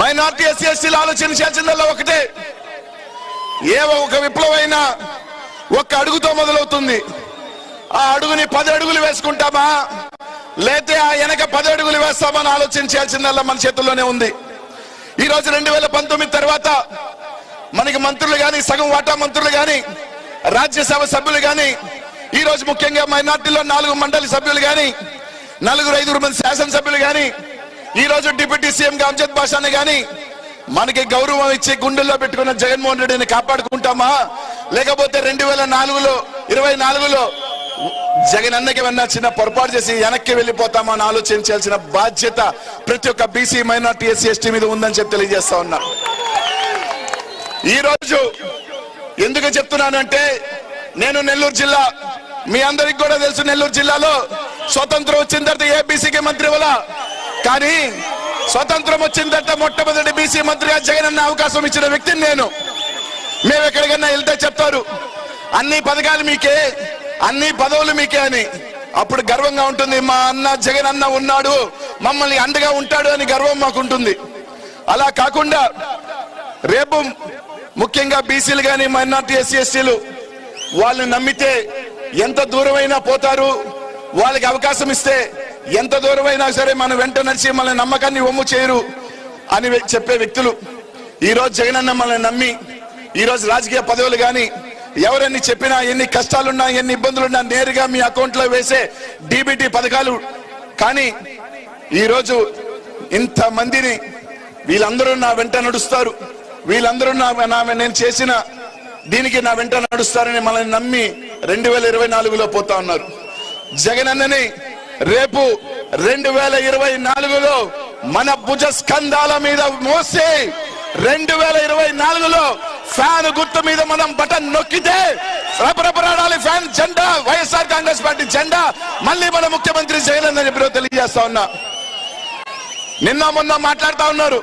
Minority SC ఎస్టీలు ఆలోచించాల్సిందల్లా ఒకటే. ఏ ఒక విప్లవైనా ఒక్క అడుగుతో మొదలవుతుంది. ఆ అడుగుని పది అడుగులు వేసుకుంటామా? లేతే ఆ వెనక పది అడుగులు వేస్తామని ఆలోచన చేయాల్సిందల్లా మన చేతుల్లోనే ఉంది. ఈ రోజు రెండు వేల పంతొమ్మిది తర్వాత మనకి మంత్రులు గాని సగం వాటా మంత్రులు గాని రాజ్యసభ సభ్యులు గాని ఈ రోజు ముఖ్యంగా మైనార్టీలో నాలుగు మండలి సభ్యులు గాని నలుగురు ఐదుగురు మంది శాసనసభ్యులు గాని ఈ రోజు డిప్యూటీ సీఎం గా అంజద్ బాషాని గాని మనకి గౌరవం ఇచ్చి గుండెల్లో పెట్టుకున్న జగన్మోహన్ రెడ్డిని కాపాడుకుంటామా? లేకపోతే రెండు వేల నాలుగులో ఇరవై నాలుగులో జగన్ అన్నకి ఏమన్నా చిన్న పొరపాటు చేసి వెనక్కి వెళ్ళిపోతామా అని ఆలోచించాల్సిన బాధ్యత ప్రతి ఒక్క బీసీ మైనార్టీ ఎస్సీ ఎస్టీ మీద ఉందని చెప్పి తెలియజేస్తా ఉన్నా. ఈ రోజు ఎందుకు చెప్తున్నానంటే నేను నెల్లూరు జిల్లా మీ అందరికి కూడా తెలుసు నెల్లూరు జిల్లాలో స్వతంత్రం వచ్చిన తర్వాత ఏబీసీకి మంత్రి వల్ల కానీ స్వతంత్రం వచ్చిన తర్వాత మొట్టమొదటి బీసీ మంత్రిగా జగన్ అన్న అవకాశం ఇచ్చిన వ్యక్తిని నేను. మేము ఎక్కడికన్నా వెళ్తే చెప్తారు అన్ని పథకాలు మీకే అన్ని పదవులు మీకే అని. అప్పుడు గర్వంగా ఉంటుంది మా అన్న జగన్ అన్న ఉన్నాడు మమ్మల్ని అండగా ఉంటాడు అని గర్వం మాకుంటుంది అలా కాకుండా రేపు ముఖ్యంగా బీసీలు కానీ మైనార్టీ ఎస్సీ ఎస్టీలు వాళ్ళని నమ్మితే ఎంత దూరమైనా పోతారు వాళ్ళకి అవకాశం ఇస్తే ఎంత దూరమైనా సరే మన వెంట నడిచి మన నమ్మకాన్ని ఒమ్ము చేయరు అని చెప్పే వ్యక్తులు. ఈ రోజు జగనన్న మనల్ని నమ్మి ఈరోజు రాజకీయ పదవులు కానీ ఎవరెన్ని చెప్పినా ఎన్ని కష్టాలున్నా ఎన్ని ఇబ్బందులున్నా నేరుగా మీ అకౌంట్లో వేసే డీబీటీ పథకాలు. కానీ ఈరోజు ఇంత మందిని వీళ్ళందరూ నా వెంట నడుస్తారు. వీళ్ళందరూ నా నా నేను చేసిన దీనికి నా వెంట నడుస్తారని మనల్ని నమ్మి రెండు వేల ఇరవై నాలుగులో పోతా ఉన్నారు. జగన్ అన్నని రేపు రెండు వేల ఇరవై నాలుగులో మన భుజ స్కంధాల మీద మోసి రెండు వేల ఇరవై నాలుగులో ఫ్యాన్ గుర్తు మీద మనం బటన్ నొక్కితే రపరపరాడాలి ఫ్యాన్ జెండా వైఎస్ఆర్ కాంగ్రెస్ పార్టీ జెండా. మళ్ళీ మన ముఖ్యమంత్రి జగన్ అని చెప్పి తెలియజేస్తా ఉన్నా. నిన్న మొన్న మాట్లాడుతా ఉన్నారు.